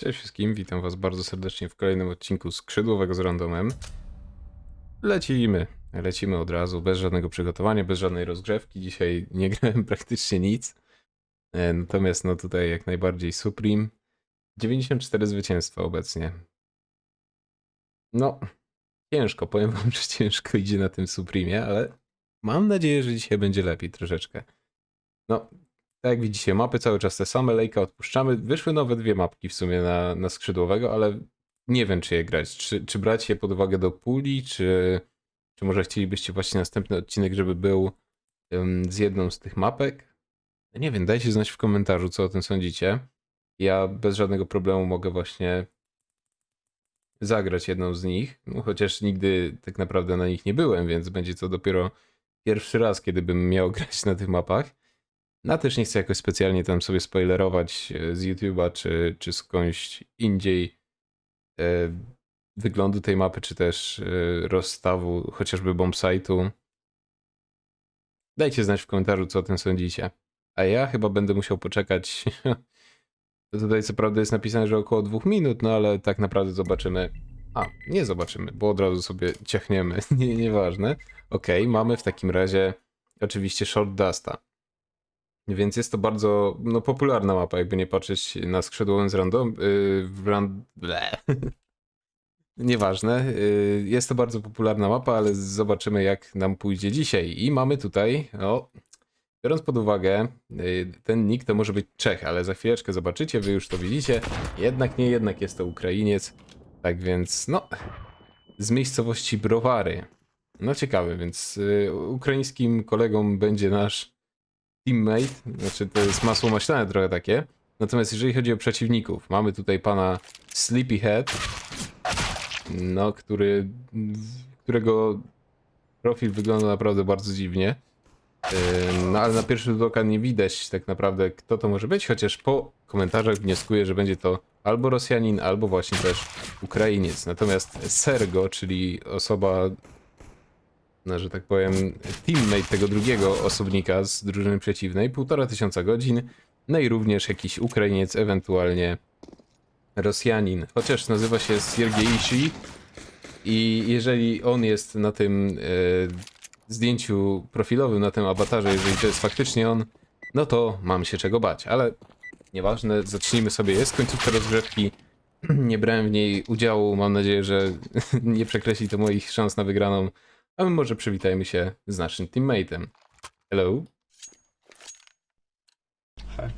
Cześć wszystkim, witam was bardzo serdecznie w kolejnym odcinku Skrzydłowego z Randomem. Lecimy, lecimy od razu, bez żadnego przygotowania, bez żadnej rozgrzewki. Dzisiaj nie grałem praktycznie nic. E, Natomiast no tutaj jak najbardziej Supreme. 94 zwycięstwa obecnie. No, ciężko, powiem wam, że ciężko idzie na tym Supremie, ale mam nadzieję, że dzisiaj będzie lepiej troszeczkę. No, tak jak widzicie, mapy cały czas te same, lejka odpuszczamy. Wyszły nowe dwie mapki w sumie na, na skrzydłowego, ale nie wiem, czy je grać. Czy, czy brać je pod uwagę do puli, czy, czy może chcielibyście właśnie następny odcinek, żeby był ym, z jedną z tych mapek? Nie wiem, dajcie znać w komentarzu, co o tym sądzicie. Ja bez żadnego problemu mogę właśnie zagrać jedną z nich, no, chociaż nigdy tak naprawdę na nich nie byłem, więc będzie to dopiero pierwszy raz, kiedy bym miał grać na tych mapach. No też nie chcę jakoś specjalnie tam sobie spoilerować e, z YouTube'a czy, czy skądś indziej e, wyglądu tej mapy, czy też e, rozstawu chociażby bombsite'u. Dajcie znać w komentarzu, co o tym sądzicie. A ja chyba będę musiał poczekać. Tutaj co prawda jest napisane, że około dwóch minut, no ale tak naprawdę zobaczymy. A, nie zobaczymy, bo od razu sobie ciachniemy. Nie, nieważne. Okej, mamy w takim razie oczywiście Short Dusta. Więc jest to bardzo no, popularna mapa, jakby nie patrzeć na skrzydłowym z random. Yy, ran... Nieważne. Yy, jest to bardzo popularna mapa, ale zobaczymy, jak nam pójdzie dzisiaj. I mamy tutaj, o, biorąc pod uwagę, yy, ten nick to może być Czech, ale za chwileczkę zobaczycie, wy już to widzicie. Jednak nie, jednak jest to Ukrainiec. Tak więc, no, z miejscowości Browary. No ciekawe, więc yy, ukraińskim kolegą będzie nasz teammate, znaczy to jest masło maślane trochę takie. Natomiast jeżeli chodzi o przeciwników, mamy tutaj pana Sleepyhead, no, który, którego profil wygląda naprawdę bardzo dziwnie. No ale na pierwszy rzut oka nie widać tak naprawdę kto to może być, chociaż po komentarzach wnioskuję, że będzie to albo Rosjanin, albo właśnie też Ukrainiec. Natomiast Sergo, czyli osoba no, że tak powiem, teammate tego drugiego osobnika z drużyny przeciwnej, półtora tysiąca godzin, no i również jakiś Ukrainiec, ewentualnie Rosjanin, chociaż nazywa się Siergiejsi i jeżeli on jest na tym e, zdjęciu profilowym, na tym awatarze, jeżeli to jest faktycznie on, no to mam się czego bać, ale nieważne, zacznijmy sobie, jest końcówka rozgrzewki, nie brałem w niej udziału, mam nadzieję, że nie przekreśli to moich szans na wygraną, a my może przywitajmy się z naszym teammate'em. Hello? Hej.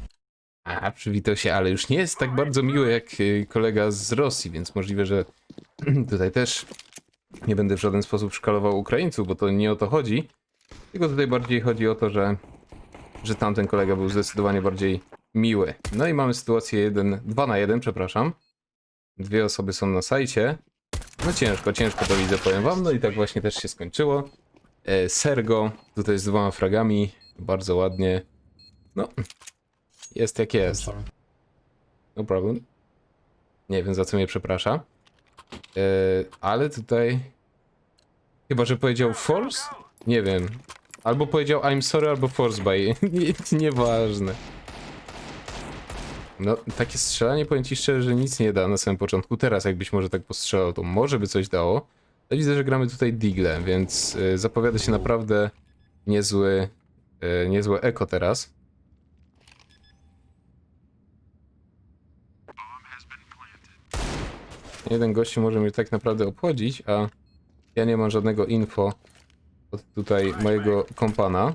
A, przywitał się, ale już nie jest tak bardzo miły jak y, kolega z Rosji, więc możliwe, że tutaj też nie będę w żaden sposób szkalował Ukraińców, bo to nie o to chodzi. Tylko tutaj bardziej chodzi o to, że, że tamten kolega był zdecydowanie bardziej miły. No i mamy sytuację 1, 2 na 1, przepraszam. Dwie osoby są na sajcie. No ciężko, ciężko to widzę, powiem wam. No i tak właśnie też się skończyło. E, Sergo tutaj z dwoma fragami. Bardzo ładnie. No, jest jak jest. No problem. Nie wiem za co mnie przeprasza. E, ale tutaj. Chyba, że powiedział force? Nie wiem. Albo powiedział I'm sorry, albo force by. Nie- Nieważne. No, takie strzelanie powiem ci szczerze, że nic nie da na samym początku. Teraz jakbyś może tak postrzelał, to może by coś dało. Ale widzę, że gramy tutaj Digle, więc y, zapowiada się naprawdę niezły, y, niezłe eko teraz. Jeden gościu może mnie tak naprawdę obchodzić, a ja nie mam żadnego info od tutaj mojego kompana.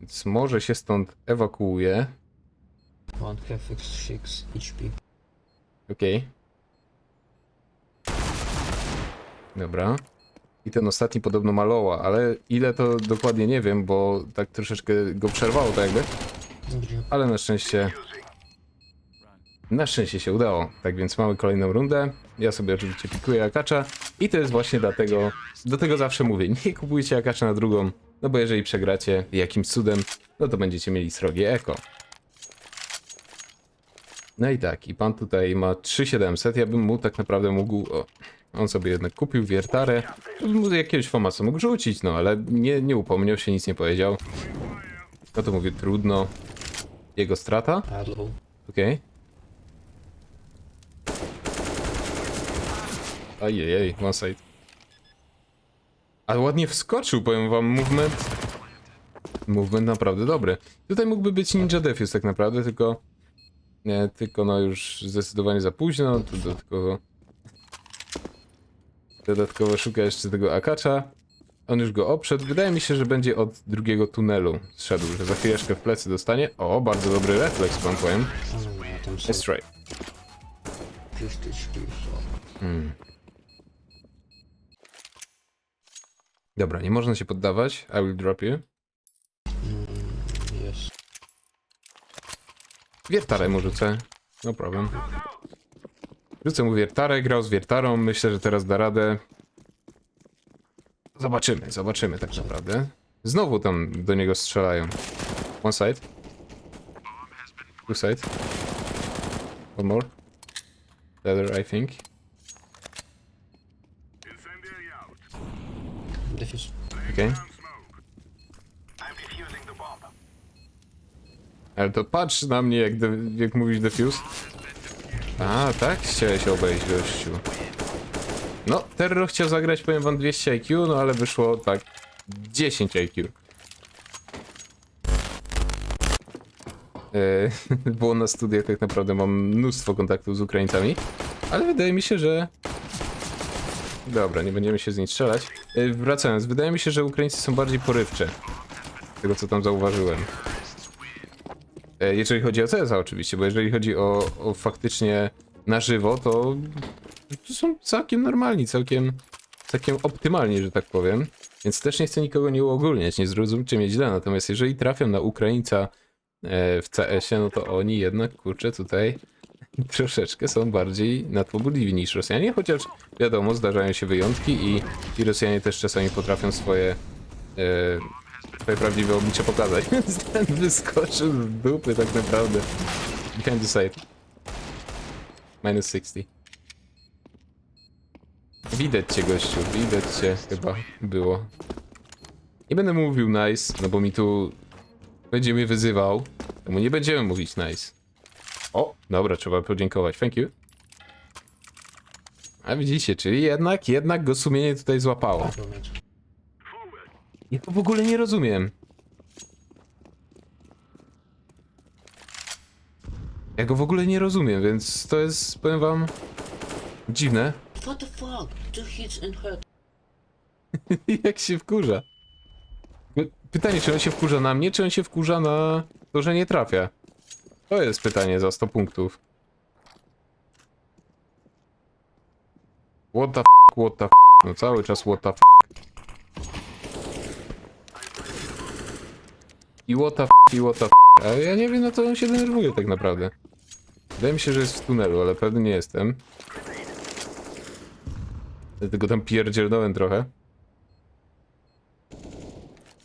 Więc może się stąd ewakuuję. One have X6 HP. Okej. Dobra. I ten ostatni podobno maloła, ale ile to dokładnie nie wiem, bo tak troszeczkę go przerwało tak jakby. Ale na szczęście... Na szczęście się udało. Tak więc mamy kolejną rundę. Ja sobie oczywiście pikuję akacza. I to jest właśnie dlatego... Do tego zawsze mówię, nie kupujcie akacza na drugą. No bo jeżeli przegracie jakimś cudem, no to będziecie mieli srogie eko. No i tak, i pan tutaj ma 3700, ja bym mu tak naprawdę mógł... O, on sobie jednak kupił wiertarę, bym mu jakiegoś famasa mógł rzucić, no ale nie, nie upomniał się, nic nie powiedział. No to mówię, trudno. Jego strata? Okej. Okay. Ajejej, one side. Ale ładnie wskoczył, powiem wam, movement... Movement naprawdę dobry. Tutaj mógłby być Ninja Defuse tak naprawdę, tylko... Nie, tylko no już zdecydowanie za późno, to dodatkowo... Dodatkowo szuka jeszcze tego Akacza. On już go oprzedł. Wydaje mi się, że będzie od drugiego tunelu zszedł, że za chwileczkę w plecy dostanie. O, bardzo dobry refleks, pan powiem. Right. pistyczki. Hmm. Dobra, nie można się poddawać. I will drop you. Wiertarę mu rzucę. No problem. Rzucę mu wiertarę, grał z wiertarą. Myślę, że teraz da radę. Zobaczymy, zobaczymy tak naprawdę. Znowu tam do niego strzelają. One side. Two side. One more. The other, I think. Defuse. Ale to patrz na mnie, jak, jak mówisz defuse. A, tak? Chciałeś obejść, gościu. No, Terro chciał zagrać, powiem wam, 200 IQ, no ale wyszło tak 10 IQ. E, Było na studiach, tak naprawdę mam mnóstwo kontaktów z Ukraińcami, ale wydaje mi się, że Dobra, nie będziemy się z niej strzelać. Yy, Wracając, wydaje mi się, że Ukraińcy są bardziej porywcze. Z tego co tam zauważyłem. Yy, Jeżeli chodzi o CSA oczywiście, bo jeżeli chodzi o, o faktycznie na żywo, to, to są całkiem normalni, całkiem, całkiem optymalni, że tak powiem. Więc też nie chcę nikogo nie uogólniać, nie zrozumcie mnie źle. Natomiast jeżeli trafią na Ukraińca e, w CS-ie, no to oni jednak, kurczę, tutaj troszeczkę są bardziej nadpobudliwi niż Rosjanie, chociaż wiadomo, zdarzają się wyjątki i, i Rosjanie też czasami potrafią swoje, e, swoje prawdziwe oblicze pokazać. Więc ten wyskoczył z dupy tak naprawdę. Behind the side. Minus 60. Widać cię gościu, widać cię chyba było. Nie będę mówił nice, no bo mi tu będzie mnie wyzywał. Temu nie będziemy mówić nice. O, dobra, trzeba podziękować. Thank you. A widzicie, czyli jednak, jednak go sumienie tutaj złapało. Ja to w ogóle nie rozumiem. Ja go w ogóle nie rozumiem, więc to jest, powiem wam, dziwne. What the fuck? Two hits and head. Jak się wkurza. Pytanie, czy on się wkurza na mnie, czy on się wkurza na to, że nie trafia? To jest pytanie za 100 punktów. What the f***, what the f***. No cały czas what the f***. I what the f***, i what the f***. Ale ja nie wiem na co on się denerwuje tak naprawdę. Wydaje mi się, że jest w tunelu, ale pewny nie jestem. Dlatego tam pierdzielnąłem trochę.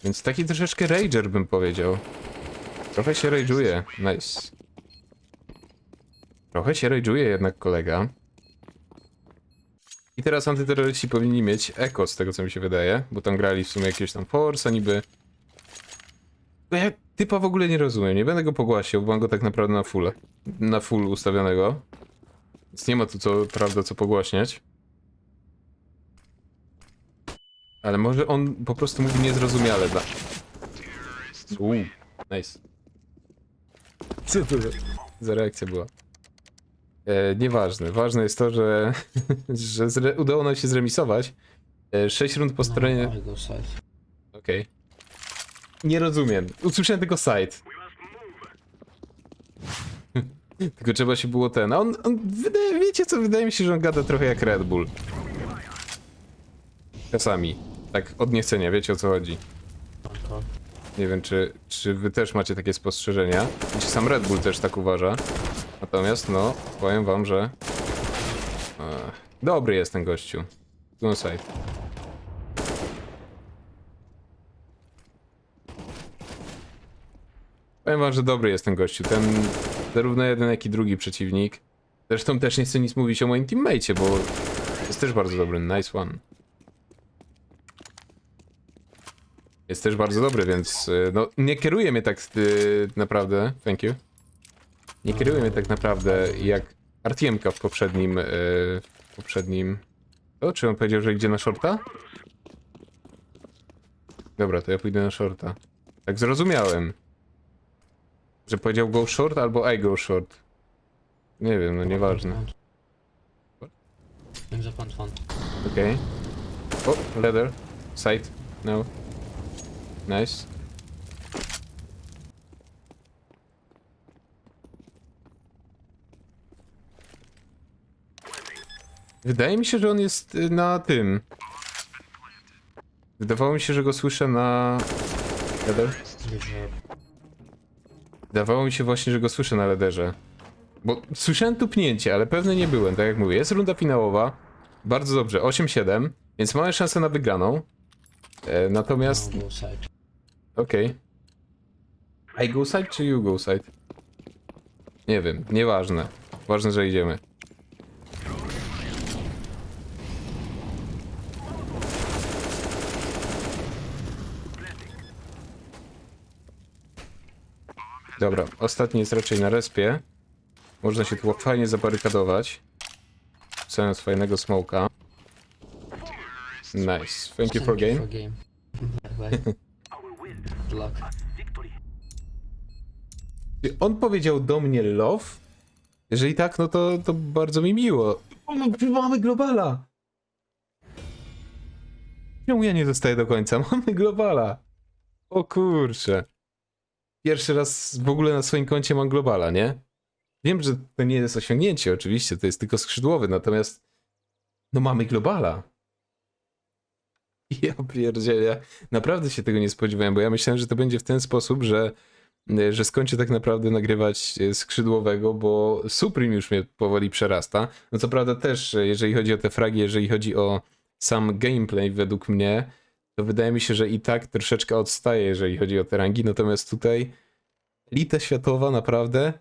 Więc taki troszeczkę rager bym powiedział. Trochę się rage'uje. Nice. Trochę się rage'uje jednak kolega. I teraz antyterroryści powinni mieć eko z tego co mi się wydaje, bo tam grali w sumie jakiegoś tam forsa niby. Bo ja typa w ogóle nie rozumiem, nie będę go pogłasiał, bo mam go tak naprawdę na full, na full ustawionego. Więc nie ma tu co, prawda, co pogłaśniać. Ale może on po prostu mówi niezrozumiale dla... Uuu, nice. Co to za, za reakcja była? E, nieważne. Ważne jest to, że, że zre, udało nam się zremisować. E, 6 rund po stronie... No. Okej. Nie rozumiem. Usłyszałem tylko side. tylko trzeba się było ten... A on, on wydaje, wiecie co, wydaje mi się, że on gada trochę jak Red Bull. Czasami. Tak od wiecie o co chodzi. Nie wiem, czy, czy wy też macie takie spostrzeżenia. Czy sam Red Bull też tak uważa. Natomiast, no, powiem wam, że... Ech, dobry jest ten gościu. Two Powiem wam, że dobry jest ten gościu. Ten zarówno jeden, jak i drugi przeciwnik. Zresztą też nie chcę nic mówić o moim teammate'cie, bo jest też bardzo dobry. Nice one. Jest też bardzo dobry, więc y, no, nie kieruje mnie tak y, naprawdę. Thank you. Nie kieruje mnie tak naprawdę jak Artiemka w poprzednim, y, w poprzednim O, czy on powiedział, że idzie na shorta? Dobra, to ja pójdę na shorta. Tak zrozumiałem. Że powiedział go short albo I go short. Nie wiem, no nieważne. In the front front. Okej. O, leather. Sight. No. Nice. Wydaje mi się, że on jest y, na tym. Wydawało mi się, że go słyszę na... Leather? Wydawało mi się właśnie, że go słyszę na lederze. Bo słyszałem tupnięcie, ale pewny nie byłem, tak jak mówię. Jest runda finałowa. Bardzo dobrze, 8-7, więc mamy szansę na wygraną. E, natomiast, side. okej. I go side czy you go side? Nie wiem, nieważne. Ważne, że idziemy. Dobra, ostatni jest raczej na respie. Można się tu fajnie zabarykadować. Wrzucając fajnego smoka. Nice. Thank you for game. For game. Czy On powiedział do mnie love? Jeżeli tak, no to, to bardzo mi miło. O, no, mamy globala! Czemu ja nie dostaję do końca? Mamy globala! O kurczę. Pierwszy raz w ogóle na swoim koncie mam globala, nie? Wiem, że to nie jest osiągnięcie, oczywiście, to jest tylko skrzydłowy, natomiast no mamy globala. Ja pierdzielę, naprawdę się tego nie spodziewałem, bo ja myślałem, że to będzie w ten sposób, że że skończę tak naprawdę nagrywać e, skrzydłowego, bo Supreme już mnie powoli przerasta. No co prawda też, e, jeżeli chodzi o te fragi, jeżeli chodzi o sam gameplay według mnie, to wydaje mi się, że i tak troszeczkę odstaje, jeżeli chodzi o te rangi, natomiast tutaj Lita Światowa naprawdę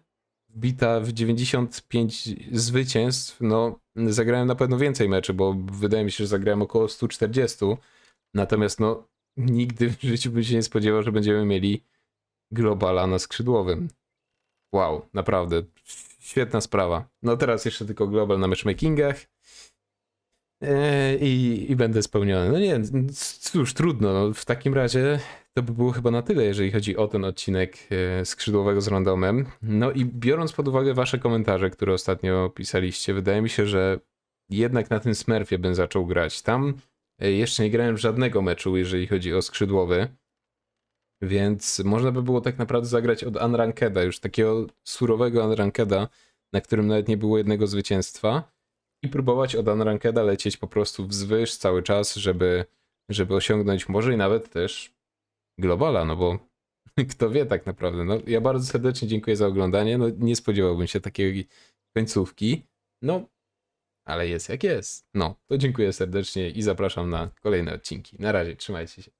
wbita w 95 zwycięstw, no zagrałem na pewno więcej meczy, bo wydaje mi się, że zagrałem około 140, natomiast no nigdy w życiu bym się nie spodziewał, że będziemy mieli globala na skrzydłowym. Wow, naprawdę. Świetna sprawa. No teraz jeszcze tylko global na matchmakingach. Eee, i, I będę spełniony. No nie, cóż, trudno. No, w takim razie to by było chyba na tyle, jeżeli chodzi o ten odcinek e, skrzydłowego z randomem. No i biorąc pod uwagę wasze komentarze, które ostatnio pisaliście, wydaje mi się, że jednak na tym Smurfie bym zaczął grać. Tam e, jeszcze nie grałem żadnego meczu, jeżeli chodzi o skrzydłowy. Więc można by było tak naprawdę zagrać od Unrankeda, już takiego surowego Unrankeda, na którym nawet nie było jednego zwycięstwa i próbować od Unrankeda lecieć po prostu wzwyż cały czas, żeby, żeby osiągnąć może i nawet też globala, no bo kto wie tak naprawdę. No, ja bardzo serdecznie dziękuję za oglądanie, no nie spodziewałbym się takiej końcówki, no ale jest jak jest. No, to dziękuję serdecznie i zapraszam na kolejne odcinki. Na razie, trzymajcie się.